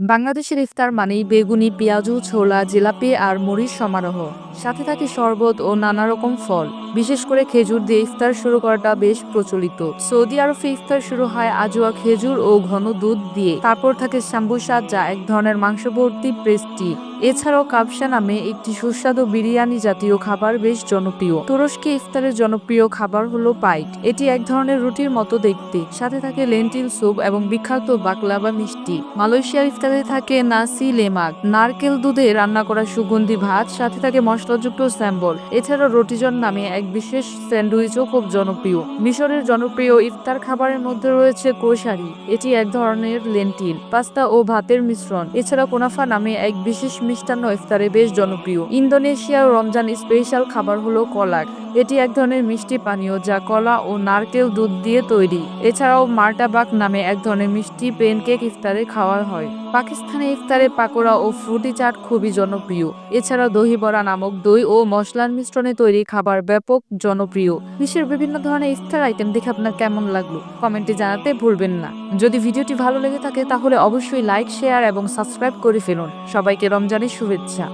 বাংলাদেশের ইফতার মানেই বেগুনি, পেঁয়াজু, ছোলা, জিলাপি আর মুড়ির সমারোহ। সাথে থাকে শরবত ও নানা রকম ফল। বিশেষ করে খেজুর দিয়ে ইফতার শুরু করাটা বেশ প্রচলিত। সৌদি আরবে ইফতার শুরু হয় আজোয়া খেজুর ও ঘন দুধ দিয়ে। তারপর থাকে সাম্বুসা যা এক ধরনের মাংসভর্তি পেস্টি। এছাড়াও কাবসা নামে একটি সুস্বাদু বিরিয়ানি জাতীয় খাবার বেশ জনপ্রিয়। তুরস্কে ইফতারের জনপ্রিয় খাবার হলো পাইট। এটি এক ধরনের রুটির মতো দেখতে। সাথে থাকে লেন্টিল স্যুপ এবং বিখ্যাত বাকলাবা মিষ্টি। মালয়েশিয়ার ইফতারে থাকে নাসি লেমাক। নারকেল দুধে রান্না করা সুগন্ধি ভাত, সাথে থাকে মশলাযুক্ত স্যাম্বল এছাড়াও রোটিজন নামে এক বিশেষ স্যান্ডউইচও খুব জনপ্রিয়। মিশরের জনপ্রিয় ইফতার খাবারের মধ্যে রয়েছে কোশারি। এটি এক ধরনের লেন্টিন, পাস্তা ও ভাতের মিশ্রণ। এছাড়া কোনাফা নামে এক বিশেষ মিষ্টান্ন ইফতারে বেশ জনপ্রিয়। ইন্দোনেশিয়ার রমজান স্পেশাল খাবার হলো কলাক এটি এক ধরনের মিষ্টি পানীয় যা কলা ও নারকেল দুধ দিয়ে তৈরি। এছাড়াও মার্টাবাক নামে এক ধরনের মিষ্টি পেনকেক ইফতারে খাওয়া হয়। পাকিস্তানে ইফতারে পাকোড়া ও ফ্রুটি চাট খুবই জনপ্রিয়। এছাড়া দহি বড়া নামক দই ও মশলার মিশ্রণে তৈরি খাবার ব্যাপক জনপ্রিয়। বিশ্বের বিভিন্ন ধরনের ইফতার আইটেম দেখে আপনার কেমন লাগল? কমেন্টে জানাতে ভুলবেন না। যদি ভিডিওটি ভালো লেগে থাকে তাহলে অবশ্যই লাইক, শেয়ার এবং সাবস্ক্রাইব করে ফেলুন। সবাইকে রমজানের শুভেচ্ছা।